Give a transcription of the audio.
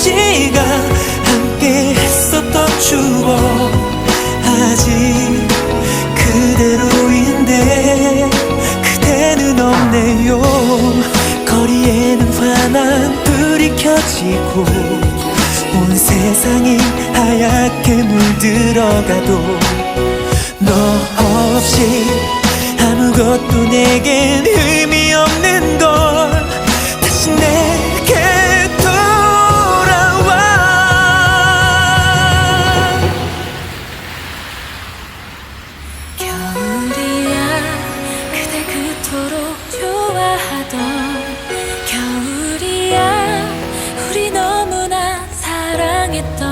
시간 함께 했었던 추억 아직 그대로인데 그대는 없네요. 거리에는 환한 불이 켜지고 온 세상이 하얗게 물들어가도 너 없이 아무것도 내겐 의미 없네. get.